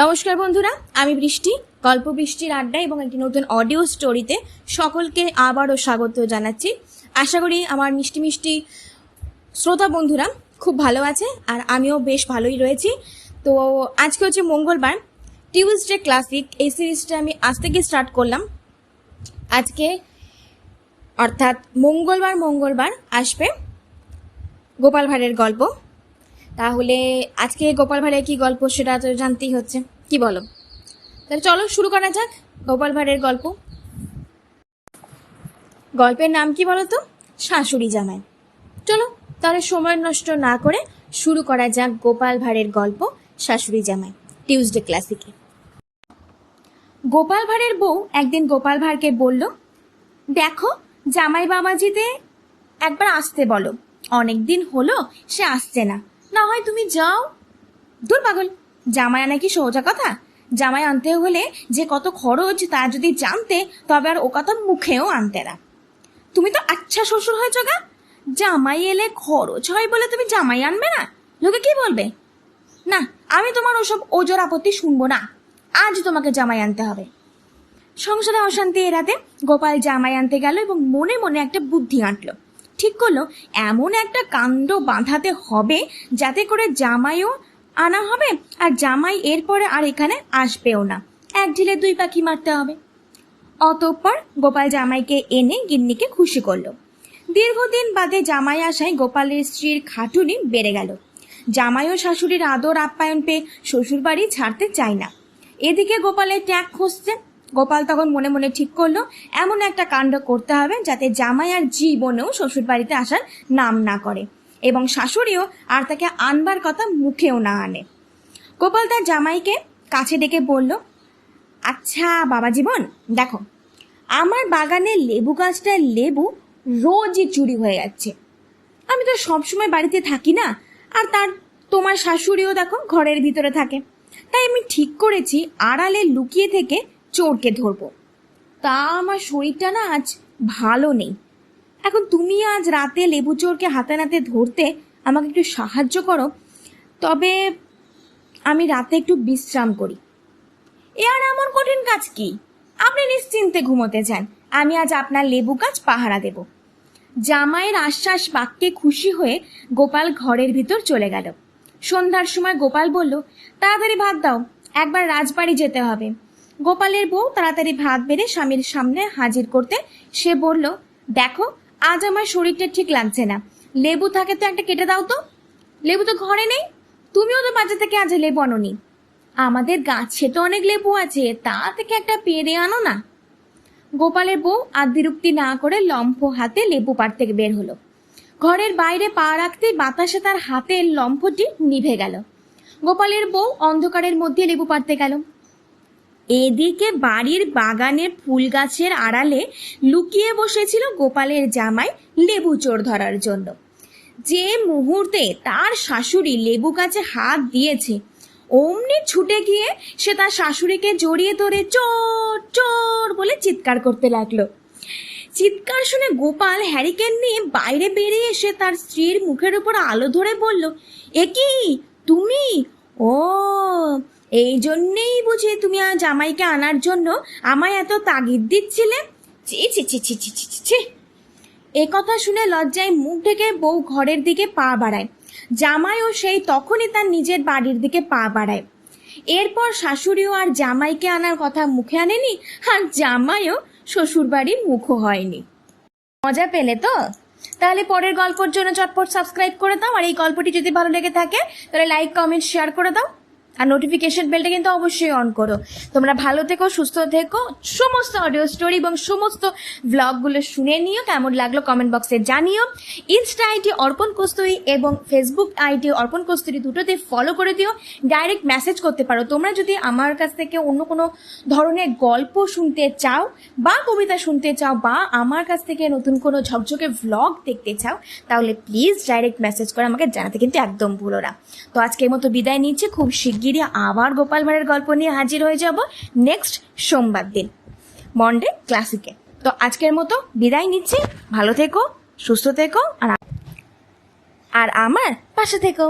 নমস্কার বন্ধুরা, আমি বৃষ্টি। গল্প বৃষ্টির আড্ডা এবং একটি নতুন অডিও স্টোরিতে সকলকে আবারও স্বাগত জানাচ্ছি। আশা করি আমার মিষ্টি মিষ্টি শ্রোতা বন্ধুরা খুব ভালো আছে আর আমিও বেশ ভালোই রয়েছি। তো আজকে হচ্ছে মঙ্গলবার টিউসডে ক্লাসিক এই সিরিজটা আমি আজ থেকে স্টার্ট করলাম। আজকে, অর্থাৎ মঙ্গলবার মঙ্গলবার আসবে গোপাল ভাঁড়ের গল্প। তাহলে আজকে গোপাল ভাঁড়ের কি গল্প সেটা তো জানতেই হচ্ছে। কি বলো? তাহলে চলো শুরু করা যাক গোপাল ভাঁড়ের গল্প। গল্পের নাম কি বলো তো? শাশুড়ি জামাই। চলো তাহলে সময় নষ্ট না করে শুরু করা যাক গোপাল ভাঁড়ের গল্প শাশুড়ি জামাই, টিউসডে ক্লাসিকে। গোপাল ভাঁড়ের বউ একদিন গোপাল ভাঁড়কে বলল, দেখো জামাই বাবাজিতে একবার আসতে বলো। অনেক দিন হলো সে আসছে না। না হয় তুমি যাও। দূর পাগল, জামাই আনা কি সোজা কথা? জামাই আনতে হলে যে কত খরচ তা যদি জানতে, তবে আর ও কথা মুখেও আনতে না। তুমি তো আচ্ছা শ্বশুর হয়েছ গা। জামাই এলে খরচ হয় বলে তুমি জামাই আনবে না? লোকে কি বলবে? না, আমি তোমার ওসব ওজোর আপত্তি শুনব না। আজ তোমাকে জামাই আনতে হবে। সংসারে অশান্তি এড়াতে গোপাল জামাই আনতে গেল এবং মনে মনে একটা বুদ্ধি আঁটলো। ঠিক করল, এমন একটা কাণ্ড বাঁধাতে হবে যাতে করে জামাইও আনা হবে আর জামাই এরপরে আর এখানে আসবেও না। এক ঢিলে দুই পাখি মারতে হবে। অতঃপর গোপাল জামাইকে এনে গিন্নিকে খুশি করল। দীর্ঘদিন বাদে জামাই আসায় গোপালের স্ত্রীর খাটুনি বেড়ে গেল। জামাই ও শাশুড়ির আদর আপ্যায়ন পেয়ে শ্বশুরবাড়ি ছাড়তে চায় না। এদিকে গোপালের ট্যাগ খসছে গোপাল তখন মনে মনে ঠিক করল, এমন একটা কাণ্ড করতে হবে যাতে জামাই আর জীবনেও শ্বশুর বাড়িতে আসার নাম না করে এবং শাশুড়িও আর তাকে আনবার কথা মুখেও না আনে। গোপাল তার জামাইকে কাছে ডেকে বলল আচ্ছা বাবা জীবন, দেখো, আমার বাগানের লেবু গাছটার লেবু রোজই চুরি হয়ে যাচ্ছে। আমি তো সবসময় বাড়িতে থাকি না, আর তার, তোমার শাশুড়িও দেখো ঘরের ভিতরে থাকে। তাই আমি ঠিক করেছি আড়ালে লুকিয়ে থেকে চোরকে ধরবো। তা আমার শরীরটা না আজ ভালো নেই। এখন তুমি আজ রাতে লেবু চোরকে হাতে নাতে ধরতে আমাকে একটু সাহায্য করো, তবে আমি রাতে একটু বিশ্রাম করি। এ আর এমন কঠিন কাজ কি? আপনি নিশ্চিন্তে ঘুমোতে চান আমি আজ আপনার লেবু গাছ পাহারা দেব। জামাইয়ের আশ্বাস বাক্যে খুশি হয়ে গোপাল ঘরের ভিতর চলে গেল। সন্ধ্যার সময় গোপাল বলল, তাড়াতাড়ি ভাত দাও, একবার রাজবাড়ি যেতে হবে। গোপালের বউ তাড়াতাড়ি ভাত বেড়ে স্বামীর সামনে হাজির করতে সে বলল, দেখো, আজ আমার শরীরটা ঠিক লাগছে না। লেবু থাকে তো একটা কেটে দাও তো। লেবু তো ঘরে নেই। তুমিও তো বাজার থেকে আজ লেবু আনোনি। আমাদের গাছে তো অনেক লেবু আছে, তা থেকে একটা পেরে আনো না। গোপালের বউ আর বিরক্তি না করে লম্ফ হাতে লেবু পাড় থেকে বের হলো। ঘরের বাইরে পা রাখতে বাতাসে তার হাতের লম্ফটি নিভে গেল। গোপালের বউ অন্ধকারের মধ্যে লেবু পাড়তে গেল। এদিকে বাড়ির বাগানের ফুল গাছের আড়ালে লুকিয়ে বসেছিল গোপালের জামাই লেবু চোর ধরার জন্য। যে মুহূর্তে তার শাশুড়ি লেবু গাছে হাত দিয়েছে, অমনি ছুটে গিয়ে সে তার শাশুড়িকে জড়িয়ে ধরে চোর চোর বলে চিৎকার করতে লাগল। চিৎকার শুনে গোপাল হ্যারিকেন নিয়ে বাইরে বেরিয়ে এসে তার স্ত্রীর মুখের উপর আলো ধরে বলল এ কি তুমি? ও এই জন্যেই বুঝি তুমি আর জামাইকে আনার জন্য আমায় এত তাগিদ দিচ্ছিলে? ছি এ কথা শুনে লজ্জায় মুখ ঢেকে বউ ঘরের দিকে পা বাড়ায়। জামাইও সেই তখনই তার নিজের বাড়ির দিকে পা বাড়ায়। এরপর শাশুড়িও আর জামাইকে আনার কথা মুখে আনেনি, আর জামাইও শ্বশুর বাড়ির মুখও হয়নি। মজা পেলে তো? তাহলে পরের গল্পর জন্য চটপট সাবস্ক্রাইব করে দাও, আর এই গল্পটি যদি ভালো লেগে থাকে, তাহলে লাইক কমেন্ট শেয়ার করে দাও। আর নোটিফিকেশন বেলটা কিন্তু অবশ্যই অন করো। তোমরা ভালো থেকো, সুস্থ থেকো, সমস্ত অডিও স্টোরি এবং সমস্ত ব্লগগুলো শুনে নিও, কেমন লাগল কমেন্ট বক্সে জানিও। ইনস্টা আইডি অর্পণ কস্তুরি এবং ফেসবুক আইডি অর্পণ কস্তুরি দুটোতে ফলো করে দিও। ডাইরেক্ট মেসেজ করতে পারো। তোমরা যদি আমার কাছ থেকে অন্য কোনো ধরনের গল্প শুনতে চাও বা কবিতা শুনতে চাও বা আমার কাছ থেকে নতুন কোনো ঝকঝকে ভ্লগ দেখতে চাও, তাহলে প্লিজ ডাইরেক্ট মেসেজ করে আমাকে জানাতে কিন্তু একদম ভুলো না। তো আজকের মতো বিদায় নিচ্ছি। খুব শিগগিরই আবার গোপাল ভাঁড়ের গল্প নিয়ে হাজির হয়ে যাব নেক্সট সোমবার দিন। মন্ডে ক্লাসিকে তো আজকের মতো বিদায় নিচ্ছি। ভালো থেকো, সুস্থ থেকো, আর আর আমার পাশে থেকো।